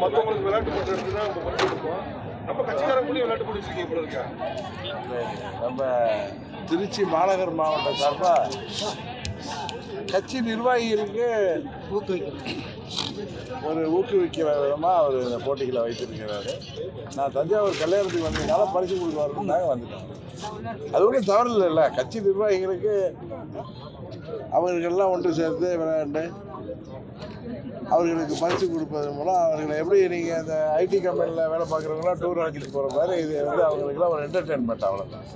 மற்றவங்களுக்கு விளையாட்டு போட்டு எடுத்து தான் நம்ம பரிசு நம்ம கட்சிக்காரங்க கூட விளையாட்டு போட்டு வச்சிருக்கீங்க போல இருக்கா? நம்ம திருச்சி மாநகர் மாவட்டம் சார்பாக கட்சி நிர்வாகிகளுக்கு ஒரு ஊக்குவிக்கிற விதமாக அவர் இந்த போட்டிகளை வைத்திருக்கிறாரு. நான் தஞ்சாவூர் கல்யாணத்துக்கு வந்ததுனால பரிசு கொடுக்க நாங்கள் வந்துட்டேன் அது ஒன்றும் தவறு இல்லைல்ல. கட்சி நிர்வாகிகளுக்கு அவர்களெல்லாம் ஒன்று சேர்ந்து விளையாண்டு அவர்களுக்கு பரிசு கொடுப்பதன் மூலம் அவர்களை எப்படி நீங்கள் அந்த ஐடி கம்பெனியில் வேலை பார்க்குறவங்களாம் டூர் அழைச்சிட்டு போகிற மாதிரி இது வந்து அவங்களுக்குலாம் ஒரு என்டர்டெயின்மெண்ட் அவ்வளோதான்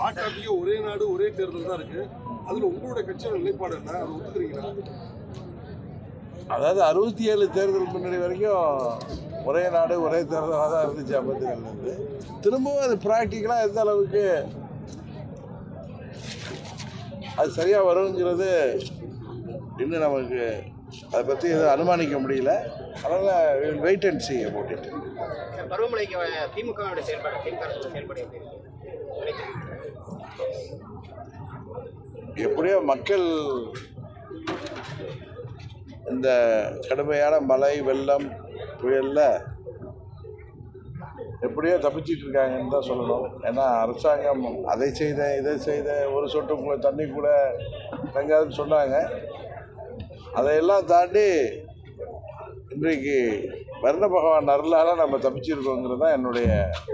ஆட்டாட்டிக்கு ஒரே நாடு ஒரே தேர்தல் தான் இருக்கு. அதுல உங்களோட கட்சியோட நிலைப்பாடு என்ன? அதை ஒத்துக்கிறீங்களா? அதாவது அறுபத்தி ஏழு தேர்தல் முன்னாடி வரைக்கும் ஒரே நாடு ஒரே தேர்தலாக தான் இருந்துச்சு ஐம்பத்துலேருந்து திரும்பவும் அது ப்ராக்டிக்கலாக எந்த அளவுக்கு அது சரியாக வருங்கிறது இன்னும் நமக்கு அதை பற்றி எதுவும் அனுமானிக்க முடியல. அதனால் wait and see about it பருவமழைக்கு செயல்பாடு திமுக செயல்பாடு? எப்படியோ மக்கள் இந்த கடுமையான மழை வெள்ளம் புயலில் எப்படியோ தப்பிச்சிட்டு இருக்காங்கன்னு தான் சொல்லணும். ஏன்னா அரசாங்கம் அதை செய்த இதை செய்த ஒரு சொட்டு கூட தண்ணி கூட தங்காதுன்னு சொன்னாங்க. அதையெல்லாம் தாண்டி இன்றைக்கு வருண பகவான் அருளால் நம்ம தப்பிச்சிருக்கோங்கிறது தான் என்னுடைய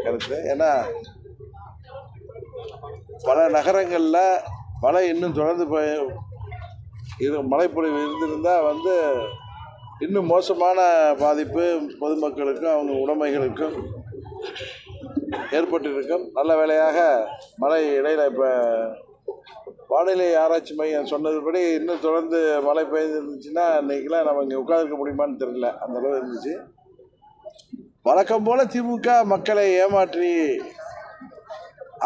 கருத்து. ஏன்னா பல நகரங்களில் மழை இன்னும் தொடர்ந்து போய் இது மழைப்பொழிவு இருந்திருந்தால் வந்து இன்னும் மோசமான பாதிப்பு பொதுமக்களுக்கும் அவங்க உடைமைகளுக்கும் ஏற்பட்டிருக்கும். நல்ல வேலையாக மழை இடையில் இப்போ வானிலை ஆராய்ச்சி மையம் சொன்னதுபடி இன்னும் தொடர்ந்து மழை பெய்ஞ்சிருந்துச்சுன்னா இன்றைக்கெலாம் நம்ம இங்கே உட்காந்துருக்க முடியுமான்னு தெரியல. அந்தளவு இருந்துச்சு. வழக்கம் போல் திமுக மக்களை ஏமாற்றி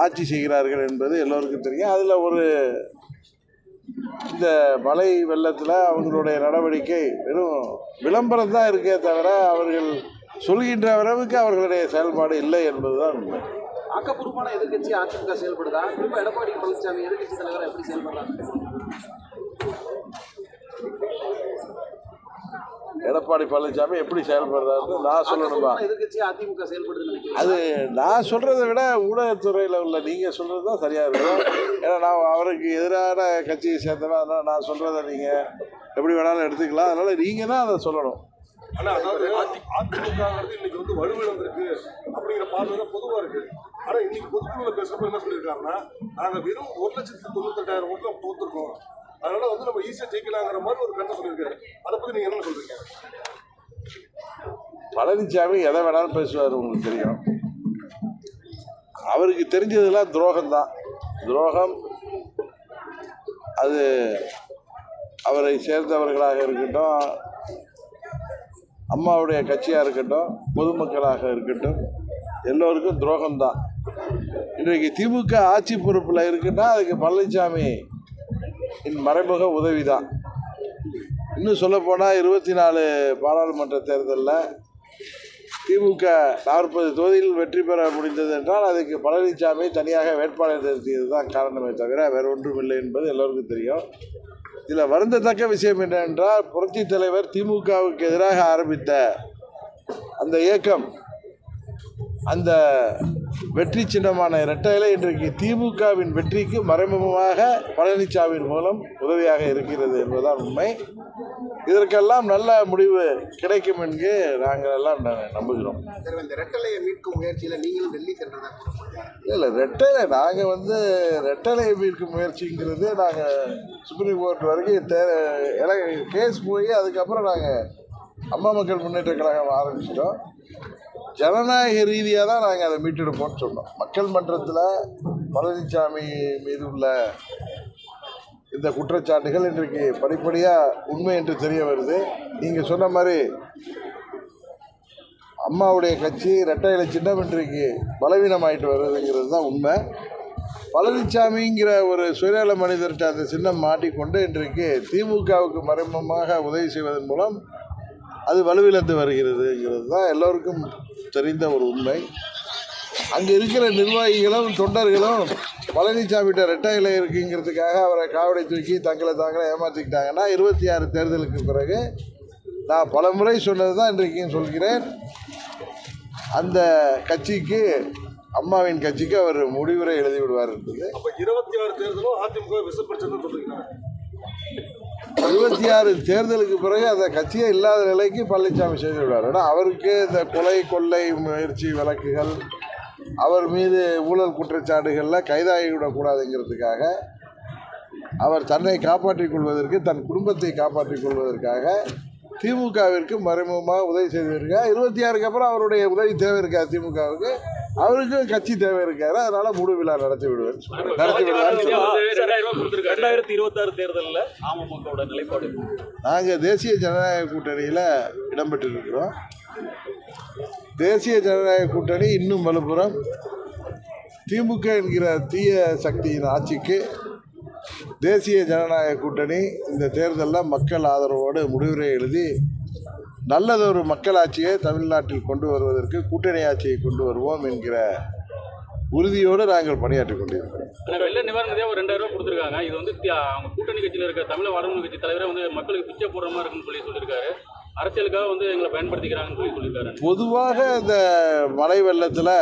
ஆட்சி செய்கிறார்கள் என்பது எல்லோருக்கும் தெரியும். அதில் ஒரு இந்த மழை வெள்ளத்தில் அவங்களுடைய நடவடிக்கை வெறும் விளம்பரம் தான் இருக்கே தவிர அவர்கள் சொல்கின்ற அளவுக்கு அவர்களுடைய செயல்பாடு இல்லை என்பதுதான் உண்மை. ஆக்கப்பூர்வமான எதிர்க்கட்சி அதிமுக செயல்படுதா? குறிப்பா எடப்பாடி பழனிசாமி எதிர்க்கட்சி தலைவரா எப்படி செயல்படுறாங்க எடப்பாடி பழனிசாமி எப்படி செயல்படுறாருன்னு நான் சொல்லணுமா? அதிமுக செயல்படுதுன்னு நினைக்கிறேன் அது நான் சொல்கிறத விட ஊடகத்துறையில் உள்ள நீங்கள் சொல்கிறது தான் சரியாக இருக்கும். ஏன்னா நான் அவருக்கு எதிரான கட்சியை சேர்ந்தவன் அதனால் நான் சொல்கிறத நீங்கள் எப்படி வேணாலும் எடுத்துக்கலாம். அதனால் நீங்கள் தான் அதை சொல்லணும். ஆனா அதாவது அதி- அதிமுகங்கிறது இன்னைக்கு வந்து வலுவிழந்திருக்கு அப்படிங்கிற பார்வை தான் பொதுவா இருக்கு. ஆனா இன்னைக்கு பொதுக்குழுல பேசுறப்ப என்ன சொல்லியிருக்காருன்னா நாங்க வெறும் ஒரு லட்சத்தி தொண்ணூத்தெட்டாயிரம் ஓட்டுல தோத்துருக்கோம். அதனால வந்து நம்ம ஈஸியா ஜெயிக்கலாங்கிற மாதிரி ஒரு கருத்தை சொல்லியிருக்காரு. அதை பத்தி நீங்க என்ன சொல்றீங்க? பழனிசாமி எதை வேணாலும் பேசுவார் உங்களுக்கு தெரியும். அவருக்கு தெரிஞ்சதெல்லாம் துரோகம்தான். துரோகம் அது அவரை சேர்ந்தவர்களாக இருக்கட்டும் அம்மாவுடைய கட்சியாக இருக்கட்டும் பொதுமக்களாக இருக்கட்டும் எல்லோருக்கும் துரோகம்தான். இன்றைக்கு திமுக ஆட்சி பொறுப்பில் இருக்குன்னா அதுக்கு பழனிசாமி என் மறைமுக உதவி தான் இன்னும் சொல்லப்போனால் இருபத்தி நாலு பாராளுமன்ற தேர்தலில் திமுக நாற்பது தொகுதியில் வெற்றி பெற முடிந்தது என்றால் அதுக்கு பழனிசாமி தனியாக வேட்பாளர் நிறுத்தியது தான் காரணமே தவிர வேறு ஒன்றும் இல்லை என்பது எல்லோருக்கும் தெரியும். இதில் வருந்தத்தக்க விஷயம் என்னவென்றால் புரட்சி தலைவர் திமுகவுக்கு எதிராக ஆரம்பித்த அந்த இயக்கம் அந்த வெற்றி சின்னமான இரட்டையில இன்றைக்கு திமுகவின் வெற்றிக்கு மறைமுகமாக பழனிசாமியின் மூலம் உதவியாக இருக்கிறது என்பதுதான் உண்மை. இதற்கெல்லாம் நல்ல முடிவு கிடைக்கும் என்று நாங்கள் எல்லாம் நம்புகிறோம். ரெட்டலையை இல்லை இல்லை ரெட்டலை நாங்கள் வந்து ரெட்டலை மீட்கும் முயற்சிங்கிறது நாங்கள் சுப்ரீம் கோர்ட் வரைக்கும் தே கேஸ் போய் அதுக்கப்புறம் நாங்கள் அம்மா மக்கள் முன்னேற்ற கழகம் ஆரம்பிச்சிட்டோம். ஜனநாயக ரீதியாக தான் நாங்கள் அதை மீட்டெடுப்போம்னு சொன்னோம். மக்கள் மன்றத்தில் பழனிசாமி மீது உள்ள இந்த குற்றச்சாட்டுகள் இன்றைக்கு படிப்படியாக உண்மை என்று தெரிய வருது. நீங்கள் சொன்ன மாதிரி அம்மாவுடைய கட்சி ரெட்டை இலை சின்னம் இன்றைக்கு பலவீனமாயிட்டு வருதுங்கிறது தான் உண்மை. பழனிசாமிங்கிற ஒரு சுயநல மனிதர்கிட்ட அந்த சின்னம் மாட்டிக்கொண்டு இன்றைக்கு திமுகவுக்கு மறைமுகமாக உதவி செய்வதன் மூலம் அது வலுவிழந்து வருகிறதுங்கிறது தான் எல்லோருக்கும் தெரிந்த ஒரு உண்மை. அங்கே இருக்கிற நிர்வாகிகளும் தொண்டர்களும் பழனிசாமிகிட்ட ரெட்டையில் இருக்குங்கிறதுக்காக அவரை காவடி தூக்கி தங்களை தாங்களே ஏமாற்றிக்கிட்டாங்கன்னா இருபத்தி ஆறு தேர்தலுக்கு பிறகு நான் பல முறை சொன்னது தான் இன்றைக்கும் சொல்கிறேன். அந்த கட்சிக்கு அம்மாவின் கட்சிக்கு அவர் முடிவுரை எழுதி விடுவார் என்பது. அப்போ இருபத்தி ஆறு தேர்தலும் அதிமுக விசப்பிடிச்சதுன்னு சொல்றீங்க இருபத்தி ஆறு தேர்தலுக்கு பிறகு அந்த கட்சியே இல்லாத நிலைக்கு பழனிசாமி செய்து விடுவார் ஏன்னா அவருக்கு இந்த கொலை கொள்ளை முயற்சி வழக்குகள் அவர் மீது ஊழல் குற்றச்சாட்டுகளில் கைதாகிவிடக்கூடாதுங்கிறதுக்காக அவர் தன்னை காப்பாற்றிக் கொள்வதற்கு தன் குடும்பத்தை காப்பாற்றிக் கொள்வதற்காக திமுகவிற்கு மறைமுகமாக உதவி செய்திருக்கார் இருபத்தி ஆறுக்கு அப்புறம் அவருடைய உதவி தேவை இருக்கா திமுகவுக்கு? அவருக்கும் கட்சி தேவை இருக்காரு. அதனால முழு விழா நடத்தி விடுவேன். நடத்தி விடுவார். ரெண்டாயிரத்தி இருபத்தாறு தேர்தலில் அமமுகவோட நிலைப்பாடு நாங்கள் தேசிய ஜனநாயக கூட்டணியில் இடம்பெற்றிருக்கிறோம் தேசிய ஜனநாயக கூட்டணி இன்னும் வலுப்புறம். திமுக என்கிற தீய சக்தியின் ஆட்சிக்கு தேசிய ஜனநாயக கூட்டணி இந்த தேர்தலில் மக்கள் ஆதரவோடு முடிவுரை எழுதி நல்லதொரு மக்களாட்சியை தமிழ்நாட்டில் கொண்டு வருவதற்கு கூட்டணி ஆட்சியை கொண்டு வருவோம் என்கிற உறுதியோடு நாங்கள் பணியாற்றிக் கொண்டிருக்கிறோம். வெள்ள நிவாரண நிதியாக ஒரு ரெண்டாயிரம் ரூபாய் கொடுத்துருக்காங்க. இது வந்து அவங்க கூட்டணி கட்சியில் இருக்க தமிழக வாழ்வு கட்சி தலைவரே வந்து மக்களுக்கு பிச்சை போடுற மாதிரி இருக்குன்னு சொல்லி சொல்லியிருக்காரு. அரசியலுக்காக வந்து எங்களை பயன்படுத்திக்கிறாங்கன்னு சொல்லி சொல்லியிருக்காரு. பொதுவாக இந்த மழை வெள்ளத்தில்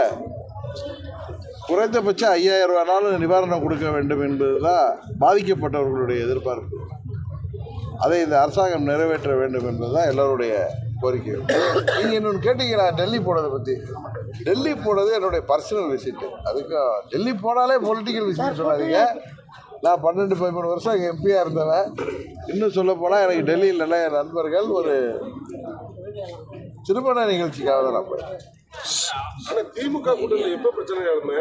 குறைந்தபட்சம் ஐயாயிரம் ரூபானாலும் நிவாரணம் கொடுக்க வேண்டும் என்பதுதான் பாதிக்கப்பட்டவர்களுடைய எதிர்பார்ப்பு. அதை இந்த அரசாங்கம் நிறைவேற்ற வேண்டும் என்பதுதான் எல்லோருடைய கோரிக்கை. நீங்கள் இன்னொன்று கேட்டீங்களா டெல்லி போனதை பற்றி டெல்லி போனது என்னுடைய பர்சனல் விசிட்டு அதுக்கு டெல்லி போனாலே பொலிட்டிக்கல் விசிட் சொல்லாதீங்க. நான் பன்னெண்டு பதிமூணு வருஷம் அங்கே எம்பியாக இருந்தவன். இன்னும் சொல்ல போனால் எனக்கு டெல்லியில் என் நண்பர்கள் ஒரு திருமண நிகழ்ச்சிக்காக தான் நான் போயிருக்கேன். ஆனா திமுக கூட்டணியில எப்ப பிரச்சனை ஆகுமே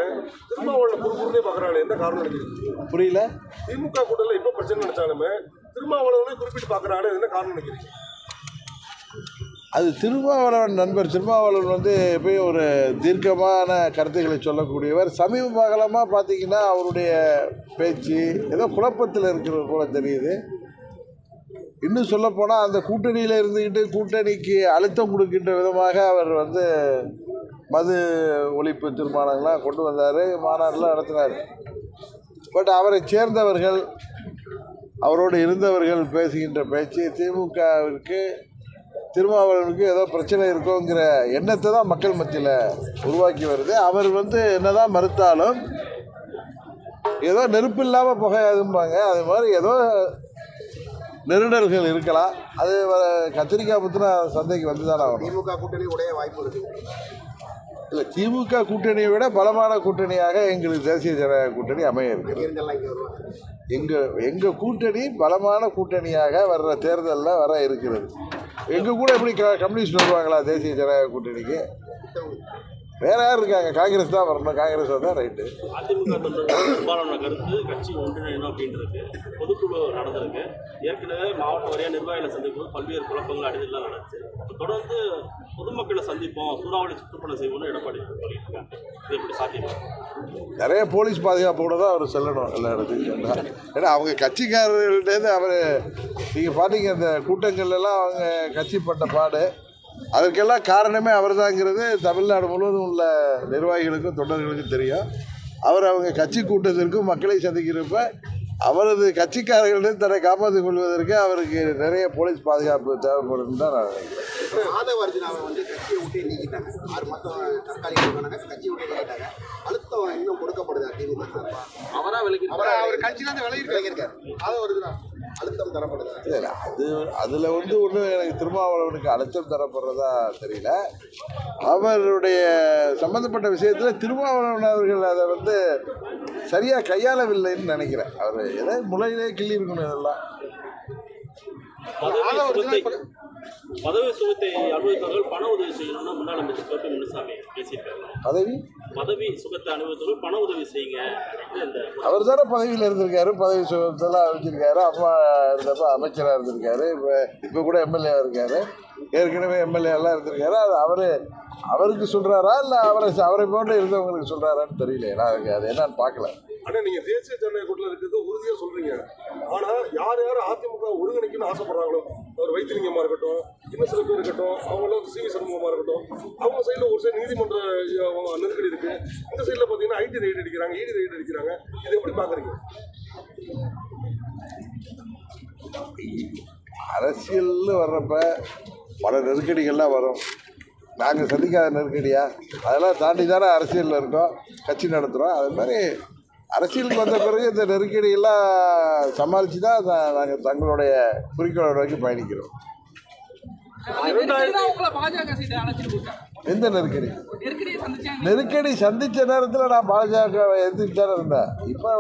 திருமாவளவன் குறுகுறுனே பாக்குறாங்க என்ன காரணம் நினைக்கிறீங்க புரியல. திமுக கூட்டணியில எப்ப பிரச்சனை நினைச்சாலுமே திருமாவளவனே குறிப்பிட்டு பாக்குறாங்க என்ன காரணம் நினைக்கிறீங்க அது திருமாவளவன் நண்பர் திருமாவளவன் வந்து எப்பயும் ஒரு தீர்க்கமான கருத்துக்களை சொல்லக்கூடியவர். சமீப காலமாக பார்த்தீங்கன்னா அவருடைய பேச்சு ஏதோ குழப்பத்தில் இருக்கிறது போல தெரியுது. இன்னும் சொல்லப்போனால் அந்த கூட்டணியில் இருந்துக்கிட்டு கூட்டணிக்கு அழுத்தம் கொடுக்கின்ற விதமாக அவர் வந்து மது ஒழிப்பு தீர்மானங்கள்லாம் கொண்டு வந்தார் மாநாடுலாம் நடத்தினார். பட் அவரை சேர்ந்தவர்கள் அவரோடு இருந்தவர்கள் பேசுகின்ற பேச்சு திமுகவிற்கு திருமாவளவனுக்கு ஏதோ பிரச்சனை இருக்கோங்கிற எண்ணத்தை தான் மக்கள் மத்தியில் உருவாக்கி வருது. அவர் வந்து என்னதான் மறுத்தாலும் ஏதோ நெருப்பு இல்லாமல் புகையாதும்பாங்க. அது மாதிரி ஏதோ நெருடல்கள் இருக்கலாம். அது கத்திரிக்காய் புத்துனா சந்தைக்கு வந்து தானே ஆகணும். திமுக கூட்டணி உடைய வாய்ப்பு இருக்கு. இல்லை திமுக கூட்டணியை விட பலமான கூட்டணியாக எங்களுக்கு தேசிய ஜனநாயக கூட்டணி அமைய இருக்கிறது எங்கள் எங்கள் கூட்டணி பலமான கூட்டணியாக வர்ற தேர்தலில் வர இருக்கிறது. எங்கள் கூட எப்படி க கம்யூனிஸ்ட் வருவாங்களா தேசிய ஜனநாயக கூட்டணிக்கு? வேற யார் இருக்காங்க காங்கிரஸ் தான் வரணும். காங்கிரஸ் வந்தால் ரைட்டு. அதிமுக கருத்து கட்சி ஒன்றிணையணும் அப்படின்றது பொதுக்குழு நடந்திருக்கு. ஏற்கனவே மாவட்ட வாரியாக நிர்வாகிகளை சந்திக்கும் பல்வேறு குழப்பங்கள் அடிதெல்லாம் நடந்துச்சு. தொடர்ந்து பொதுமக்களை சந்திப்போம் சூறாவளி சுற்றுப்பணம் செய்வோம்னு எடப்பாடி இது எப்படி சாத்தியம்? நிறைய போலீஸ் பாதுகாப்போட தான் அவர் செல்லணும் எல்லா இடத்துக்கும். ஏன்னா அவங்க கட்சிக்காரர்கள்ட்டேருந்து அவர் நீங்கள் பார்த்தீங்க அந்த கூட்டங்கள்ல எல்லாம் அவங்க கட்சி பட்ட பாடு. அதற்கெல்லாம் காரணமே அவர்தாங்கிறது தமிழ்நாடு முழுவதும் உள்ள நிர்வாகிகளுக்கும் தொண்டர்களுக்கும் தெரியும். அவர் அவங்க கட்சி கூட்டத்திற்கும் மக்களை சந்திக்கிறப்ப அவரது கட்சிக்காரர்களிடம் தன்னை காப்பாற்றிக் கொள்வதற்கு அவருக்கு நிறைய போலீஸ் பாதுகாப்பு தேவைப்படும் தான் நான் நினைக்கிறேன். அழுத்தம் தரப்படுது? இல்லை இல்லை, அது அதில் வந்து ஒன்றும் எனக்கு திருமாவளவனுக்கு அழுத்தம் தரப்படுறதா தெரியல. அவருடைய சம்மந்தப்பட்ட விஷயத்தில் திருமாவளவன் அவர்கள் அதை வந்து சரியாக கையாளவில்லைன்னு நினைக்கிறேன். அவர் ஏதோ முளையிலே கிள்ளி இருக்கணும் இதெல்லாம். பதவி சுகத்தை அனுபவித்தவர்கள் பண உதவி செய்யணும்னு முன்னாள் அமைச்சர் கோபி முனுசாமி பேசியிருக்காங்க பதவி? பதவி சுகத்தை அனுபவித்தவர்கள் பண உதவி செய்யுங்க அவர் தானே பதவியில் இருந்திருக்காரு பதவி சுகத்தெல்லாம் வச்சிருக்காரு அம்மா இருந்தப்ப அமைச்சராக இருந்திருக்காரு இப்போ இப்போ கூட எம்எல்ஏ இருக்காரு ஏற்கனவே எம்எல்ஏ எல்லாம் இருந்திருக்காரு அது அவர் அவருக்கு சொல்கிறாரா இல்லை அவரை அவரை போன்று இருந்தவங்களுக்கு சொல்கிறாரான்னு தெரியல. நான் அதுக்கு அது என்னன்னு பார்க்கல. ஆனா நீங்க தேசிய ஜனநாயக கூட்டணியில இருக்கிறது உறுதியா சொல்றீங்க. ஆனா யார் யார் அதிமுக ஒருங்கிணைக்கணும்னு ஆசைப்படுறாங்களோ அவர் வைத்திலிங்கமா இருக்கட்டும் இன்னும் சில பேர் இருக்கட்டும் அவங்கள வந்து சி வி சண்முகமா இருக்கட்டும் அவங்க சைடுல ஒரு சைடு நீதிமன்ற நெருக்கடி இருக்கு. இந்த சைடுல பாத்தீங்கன்னா ஐடி ரைடு அடிக்கிறாங்க இடி ரைடு அடிக்கிறாங்க. இதை எப்படி பாக்குறீங்க? அரசியல்னு வர்றப்ப பல நெருக்கடிகள்லாம் வரும். நாங்கள் சந்திக்காத நெருக்கடியா? அதெல்லாம் தாண்டி தானே அரசியலில் இருக்கோம். கட்சி நடத்துகிறோம் அது மாதிரி அரசியலுக்கு வந்த பிறகு இந்த நெருக்கடியெல்லாம் சமாளித்து தான் நாங்கள் தங்களுடைய குறிக்கோளை நோக்கி பயணிக்கிறோம். எந்த நெருக்கடி? நெருக்கடி சந்தித்த நேரத்தில் நான் பாஜக எதிர்த்து தானே இருந்தேன். இப்போ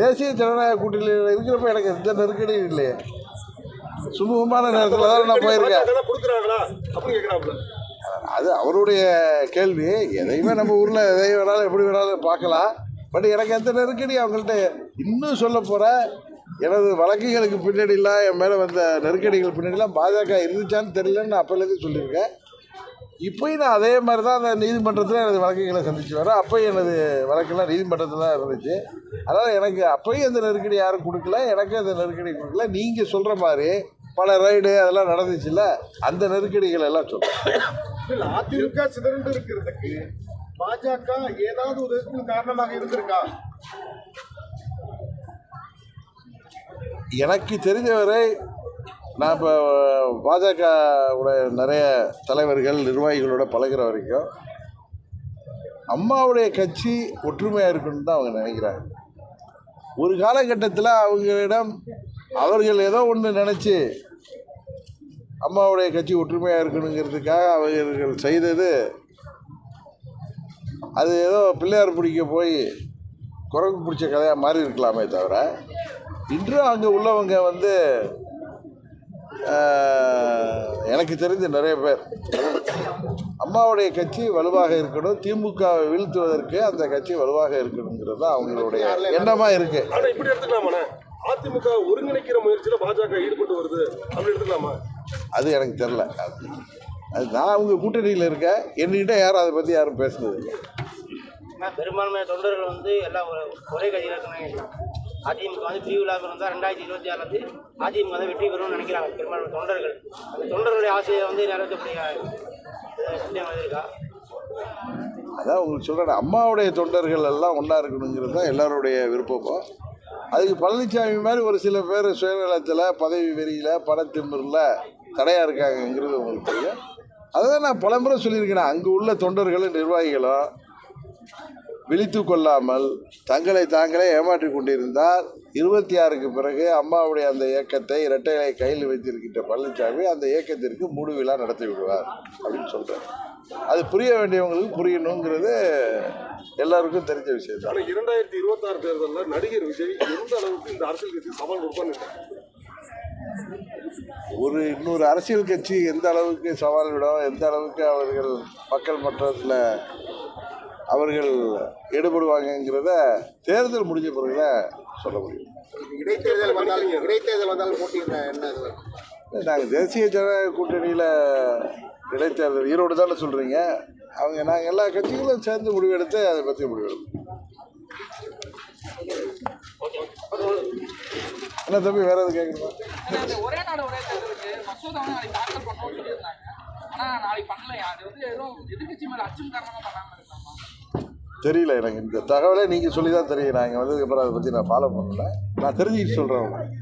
தேசிய ஜனநாயக கூட்டணியில் இருக்கிறப்ப எனக்கு எந்த நெருக்கடியும் இல்லையே. சுமூகமான நேரத்தில் தான் நான் போயிருக்கேன். அது அவருடைய கேள்வி. எதையுமே நம்ம ஊரில் எதை வேணாலும் எப்படி வேணாலும் பார்க்கலாம். பட் எனக்கு எந்த நெருக்கடி அவங்கள்ட்ட இன்னும் சொல்ல போகிற எனது வழக்குகளுக்கு பின்னாடிலாம் என் மேலே வந்த நெருக்கடிகள் பின்னாடிலாம் பாஜக இருந்துச்சான்னு தெரியலன்னு நான் அப்போலேருந்து சொல்லியிருக்கேன். இப்போயும் நான் அதே மாதிரி தான் அந்த நீதிமன்றத்தில் எனது வழக்குகளை சந்திச்சு வரேன். அப்போயும் எனது வழக்கெல்லாம் நீதிமன்றத்தில் தான் இருந்துச்சு. அதனால் எனக்கு அப்போயும் அந்த நெருக்கடி யாரும் கொடுக்கல எனக்கும் அந்த நெருக்கடி கொடுக்கல. நீங்கள் சொல்கிற மாதிரி பல ரைடு அதெல்லாம் நடந்துச்சுல்ல அந்த நெருக்கடிகள் எல்லாம் இல்ல அதிமுக சிதறண்டு இருக்கிறதுக்கு பாஜக ஏதாவது ஒரு காரணமாக இருந்திருக்கா? எனக்கு தெரிஞ்சவரை நான் இப்போ பாஜக உடைய நிறைய தலைவர்கள் நிர்வாகிகளோட பழகுற வரைக்கும் அம்மாவுடைய கட்சி ஒற்றுமையாக இருக்கணும்னு தான் அவங்க நினைக்கிறாங்க. ஒரு காலகட்டத்தில் அவங்களிடம் அவர்கள் ஏதோ ஒன்று நினச்சி அம்மாவுடைய கட்சி ஒற்றுமையாக இருக்கணுங்கிறதுக்காக அவர்கள் செய்தது. அது ஏதோ பிள்ளையார் பிடிக்க போய் குரங்கு பிடிச்ச கதையாக மாறி இருக்கலாமே தவிர இன்றும் அங்கே உள்ளவங்க வந்து எனக்கு தெரிஞ்ச நிறைய பேர். அம்மாவுடைய கட்சி வலுவாக இருக்கணும் திமுகவை வீழ்த்துவதற்கு அந்த கட்சி வலுவாக இருக்கணுங்கிறது தான் அவங்களுடைய எண்ணமாக இருக்கு. இப்படி எடுத்துக்கலாமாண்ணே? அதிமுக ஒருங்கிணைக்கிற முயற்சியில் பாஜக ஈடுபட்டு வருது அப்படி எடுத்துக்கலாமா? அது எனக்கு தெரில அது நான் அவங்க கூட்டணியில் இருக்கேன் என்கிட்ட யாரும் அதை பற்றி யாரும் பேசுனது இல்லை. பெரும்பான்மை தொண்டர்கள் வந்து எல்லாம் ஒரு- கட்சியில் இருக்கணும் அதிமுக வந்து பிரிவிழாக்கள் இருந்தால் ரெண்டாயிரத்தி இருபத்தி ஆறு வந்து அதிமுக வந்து வெற்றி பெறும்னு நினைக்கிறாங்க பெரும்பான்மை தொண்டர்கள். அந்த தொண்டர்களுடைய ஆசையை வந்து நிறைவேற்றக்கூடிய இருக்கா? அதான் உங்களுக்கு சொல்கிறேன் அம்மாவுடைய தொண்டர்கள் எல்லாம் ஒன்றா இருக்கணுங்கிறது தான் எல்லாருடைய விருப்பமும் அதுக்கு பழனிசாமி மாதிரி ஒரு சில பேர் சுயநலத்தில் பதவி வெறியில் பணத்திமிரில் தடையாக இருக்காங்கங்கிறது உங்களுக்கு தெரியும். அதுதான் நான் பலமுறை சொல்லியிருக்கேன் அங்கே உள்ள தொண்டர்களும் நிர்வாகிகளும் விழித்து கொள்ளாமல் தங்களை தாங்களே ஏமாற்றி கொண்டிருந்தால் இருபத்தி ஆறுக்கு பிறகு அம்மாவுடைய அந்த இயக்கத்தை இரட்டைகளை கையில் வைத்திருக்கின்ற பழனிசாமி அந்த இயக்கத்திற்கு மூடு விழா நடத்தி விடுவார் அப்படின்னு சொல்கிறார் அது புரிய வேண்டியவங்களுக்கு புரியணுங்கிறது எல்லாருக்கும் தெரிஞ்ச விஷயம் தான் இரண்டாயிரத்தி இருபத்தாறு தேர்தலில் நடிகர் விஜய் எந்த அளவுக்கு இந்த அரசியல் கட்சி சவால் கொடுப்பான்னு ஒரு இன்னொரு அரசியல் கட்சி எந்த அளவுக்கு சவால் விடும் எந்த அளவுக்கு அவர்கள் மக்கள் மன்றத்தில் அவர்கள் ஈடுபடுவாங்கங்கிறத தேர்தல் முடிஞ்ச பிறகு தான் சொல்ல முடியும். இடைத்தேர்தல் வந்தாலும் இடைத்தேர்தல் வந்தாலும் போட்டியிட என்ன நாங்கள் தேசிய ஜனநாயக கூட்டணியில் இடைத்தேர்தல் ஈரோடு தானே சொல்கிறீங்க அவங்க நாங்கள் எல்லா கட்சிகளும் சேர்ந்து முடிவெடுத்து அதை பற்றி முடிவெடுப்போம். என்ன தம்பி வேற எதுவும் கேட்கணுமா ஒரே நாடு ஒரே தேர்தலுக்கு மசோதாவை நாளைக்கு தாக்கல் பண்ணணும்னு சொல்லியிருந்தாங்க. ஆனா நாளைக்கு பண்ணலையா? அது வந்து ஏதோ எதிர்கட்சி மேல அச்சம் காரணமா பண்ணாம இருக்காமா? தெரியல எனக்கு. இந்த தகவலே நீங்கள் சொல்லி தான் தெரியும். நான் இங்கே வந்ததுக்கப்புறம் அதை பற்றி நான் ஃபாலோ பண்ணல. நான் தெரிஞ்சுக்கிட்டு சொல்கிறேன்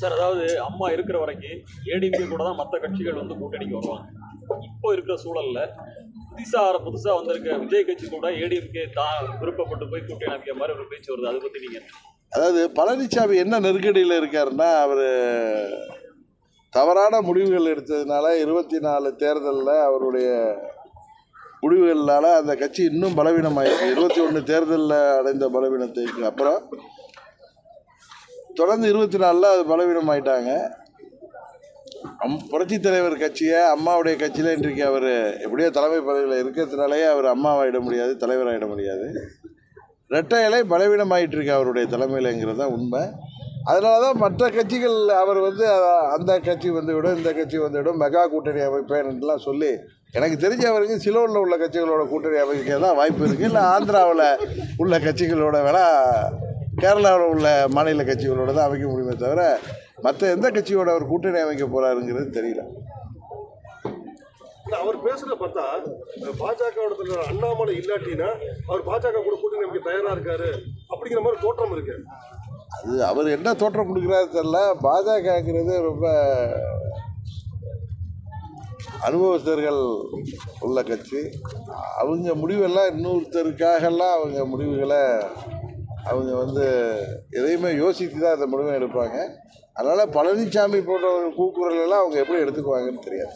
சார் அதாவது அம்மா இருக்கிற வரைக்கும் ஏடிஎம்கே கூட தான் மற்ற கட்சிகள் வந்து கூட்டணிக்கு வருவாங்க. இப்போ இருக்கிற சூழல்ல புதுசா புதுசா வந்திருக்க விஜய் கட்சி கூட ஏடிஎம்கே தான் விருப்பப்பட்டு போய் கூட்டணி அமைக்க மாதிரி ஒரு பேச்சு வருது. அதை பத்தி நீங்க அதாவது பழனிசாமி என்ன நெருக்கடியில் இருக்காருன்னா அவர் தவறான முடிவுகள் எடுத்ததுனால இருபத்தி நாலு தேர்தலில் அவருடைய முடிவுகளால் அந்த கட்சி இன்னும் பலவீனமாயிருக்கு. இருபத்தி ஒன்று தேர்தலில் அடைந்த பலவீனத்துக்கு அப்புறம் தொடர்ந்து இருபத்தி நாலில் அது பலவீனமாயிட்டாங்க. அம் புரட்சித் தலைவர் கட்சியை அம்மாவுடைய கட்சியில் இன்றைக்கு அவர் எப்படியோ தலைமை பதவியில் இருக்கிறதுனாலேயே அவர் அம்மாவாயிட முடியாது தலைவராகிட முடியாது. ரெட்டை இலை பலவீனமாயிட்டு இருக்கு அவருடைய தலைமையிலங்கிறது தான் உண்மை. அதனால தான் மற்ற கட்சிகள் அவர் வந்து அந்த கட்சி வந்துவிடும் இந்த கட்சி வந்துவிடும் மெகா கூட்டணி அமைப்பேன்லாம் சொல்லி எனக்கு தெரிஞ்ச வரைக்கும் சிலோனில் உள்ள கட்சிகளோட கூட்டணி அமைக்க தான் வாய்ப்பு இருக்குது இல்லை ஆந்திராவில் உள்ள கட்சிகளோட வேணா கேரளாவில் உள்ள மாநில கட்சிகளோட தான் அமைக்க முடியுமே தவிர மற்ற எந்த கட்சியோட அவர் கூட்டணி அமைக்க போகிறாருங்கிறது தெரியல. அவர் பேசுறத பார்த்தா பாஜகவோட அண்ணாமலை இல்லாட்டினா அவர் பாஜக கூட கூட்டணி நமக்கு தயாரா இருக்காரு அப்படிங்கிற மாதிரி தோற்றம் இருக்கு. அது அவர் என்ன தோற்றம் கொடுக்குறாரு தெரில பாஜகங்கிறது ரொம்ப அனுபவஸ்தர்கள் உள்ள கட்சி. அவங்க முடிவெல்லாம் இன்னொருத்தருக்காகலாம் அவங்க முடிவுகளை அவங்க வந்து எதையுமே யோசித்து தான் அந்த முடிவை எடுப்பாங்க. அதனால் பழனிசாமி போன்றவர்கள் கூக்குரல் எல்லாம் அவங்க எப்படி எடுத்துக்குவாங்கன்னு தெரியாது.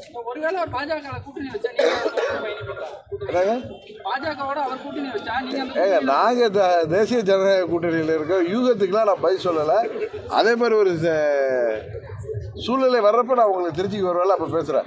ஏங்க நாங்கள் தேசிய ஜனநாயக கூட்டணியில் இருக்கோம் யூகத்துக்குலாம் நான் பதில் சொல்லலை. அதே மாதிரி ஒரு சூழ்நிலை வர்றப்ப நான் உங்களுக்கு திருச்சிக்கு வருவேன் அப்போ பேசுகிறேன்